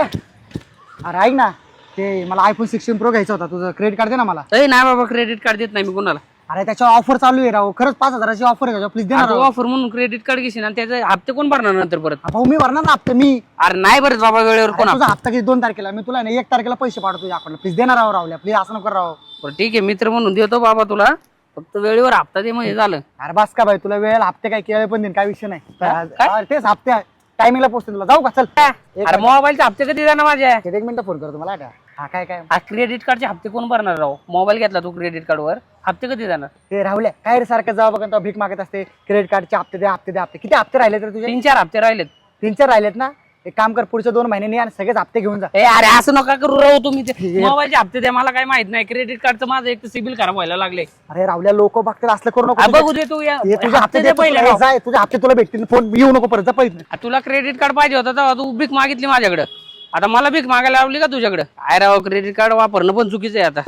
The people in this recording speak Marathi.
अरे ऐक ना ते मला आयफोन सिक्स्टीन प्रो घ्यायचा होता तुझं क्रेडिट कार्ड दे ना मला. ए नाही बाबा क्रेडिट कार्ड देत नाही मी कोणाला. अरे त्याच्यावर ऑफर चालू आहे राव खरंच पाच हजाराची ऑफर आहे प्लीज दे ना राव. ऑफर म्हणून क्रेडिट कार्ड घेशील आणि त्याचे हप्ते कोण भरणार नंतर परत? हा, भाऊ मी भरणार ना हप्ते मी. अरे नाही भरत बाबा वेळेवर कोण तुझा हप्ता किती दोन तारखेला? मी तुला नाही एक तारखेला पैसे पाठवतो तुझ्या अकाउंटला प्लीज देणार राव रावल्या प्लीज असं नको राव. बरं ठीक आहे मित्र म्हणून देतो बाबा तुला. फक्त वेळेवर हप्ता दे म्हणजे झालं. अरे बस का भाई तुला वेळ हप्ते काय केळे पण देईन काय विषय नाही? अरे तेच हप्ते टायमिंगला पोहोचते तुला. जाऊ का? चल. एक अरे मोबाईलचे हप्ते कधी जाणार माझ्या मिनिट एक मिनिट फोन करतो मला का? हा काय काय? हा क्रेडिट कार्डचे हप्ते कोण भरणार राव? मोबाईल घेतला तू क्रेडिट कार्डवर हप्ते कधी जाणार? ते राहुल्या काय रे सारखं जाऊ बघा तेव्हा भीक मागत असते. क्रेडिट कार्डचे हप्ते दे हप्ते दे हप्ते. किती हप्ते राहिले तर तुझे? तीन चार हप्ते राहिलेत. तीन चार राहिलेत ना? एक काम कर पुढच्या दोन महिन्यांनी आणि सगळेच हप्ते घेऊन जा. ए अरे असं नका करू राहू तुम्ही ते. मोबाईलचे हप्ते द्या मला काय माहीत नाही. क्रेडिट कार्डचं माझं एक सिबिल खराब व्हायला लागले. अरे राहुल्या लोक बघतील असलं करू नको बघू दे तू या- हे तुझे हप्ते हप्ते दे पहिले राव. जाय तुझे हप्ते तुला भेटतील. फोन येऊ नको परत जा पहिले. आ, तुला क्रेडिट कार्ड पाहिजे होता तेव्हा तू भीक मागितली माझ्याकडे. आता मला भीक मागायला लावली का तुझ्याकडे? काय राव क्रेडिट कार्ड वापरणं पण चुकीचं आहे आता.